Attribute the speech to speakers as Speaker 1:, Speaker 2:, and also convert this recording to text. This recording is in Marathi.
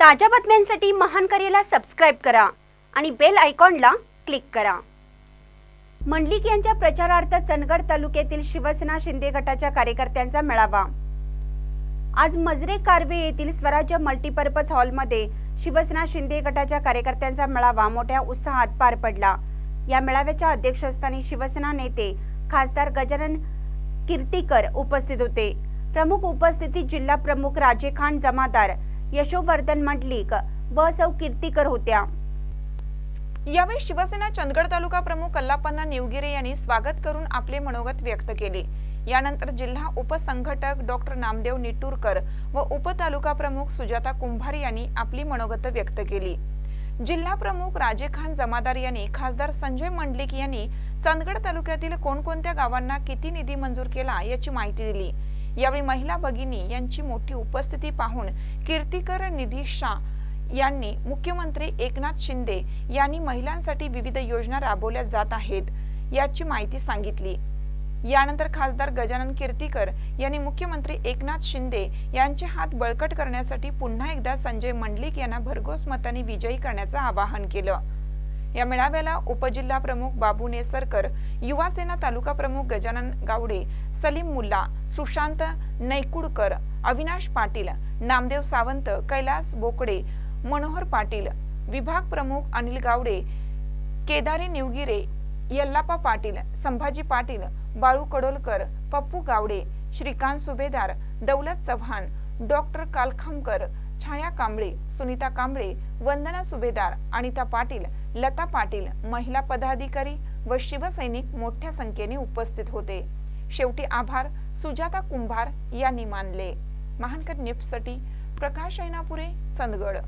Speaker 1: ताज्या बातम्यांसाठी महान करेला सबस्क्राईब करा आणि बेल आयकॉनला क्लिक करा. मंडलिक यांच्या प्रचारार्थ चंदगड तालुक्यातील शिवसेना शिंदे गटाच्या कार्यकर्त्यांचा मेळावा. आज मजरे कारवे येथील स्वराज्य मल्टीपर्पज हॉलमध्ये शिवसेना शिंदे गटाच्या कार्यकर्त्यांचा मेळावा मोठ्या उत्साहात पार पडला. या मेळाव्याच्या अध्यक्षस्थानी शिवसेना नेते खासदार गजानन कीर्तीकर उपस्थित होते. प्रमुख उपस्थितीत जिल्हा प्रमुख राजे खान जमादार यशोवर्धन मंडलिक व सौ कीर्तीकर होत्या.
Speaker 2: यावेळी शिवसेना चंदगड तालुका प्रमुख कल्लापन्ना निवगिरे यांनी स्वागत करून आपले मनोगत व्यक्त केले. यानंतर जिल्हा उपसंघटक डॉक्टर नामदेव निटूरकर व उपतालुका प्रमुख सुजाता कुंभार यांनी आपली मनोगत व्यक्त केली. जिल्हा प्रमुख राजे खान जमादार यांनी खासदार संजय मंडलिक यांनी चंदगड तालुक्यातील कोणकोणत्या गावांना किती निधी मंजूर केला याची माहिती दिली. यावेळी महिला भगिनी यांची मोठी उपस्थिती पाहून कीर्तिकर निधी शाह यांनी मुख्यमंत्री एकनाथ शिंदे यांनी महिलांसाठी विविध योजना राबवल्या जात आहेत याची माहिती सांगितली. यानंतर खासदार गजानन कीर्तीकर यांनी मुख्यमंत्री एकनाथ शिंदे यांचे हात बळकट करण्यासाठी पुन्हा एकदा संजय मंडलिक यांना भरघोस मताने विजयी करण्याचं आवाहन केलं. या मेळाव्याला उपजिल्हा प्रमुख बाबू नेसरकर युवा सेना तालुका प्रमुख गजानन गावडे सलीम मुल्ला सुशांत नैकुडकर अविनाश पाटील नामदेव सावंत कैलास बोकडे मनोहर पाटील विभाग प्रमुख अनिल गावडे केदारी निवगिरे यल्लापा पाटील संभाजी पाटील बाळू कडोलकर पप्पू गावडे श्रीकांत सुभेदार दौलत चव्हाण डॉक्टर कालखमकर छाया कांबळे सुनीता कांबळे वंदना सुभेदार अनिता पाटील लता पाटील महिला पदाधिकारी व शिवसैनिक मोठ्या संख्येने उपस्थित होते. शेवटी आभार सुजाता कुंभार यांनी मानले. महानकर न्यूजसाठी प्रकाश ऐनापुरे चंदगड.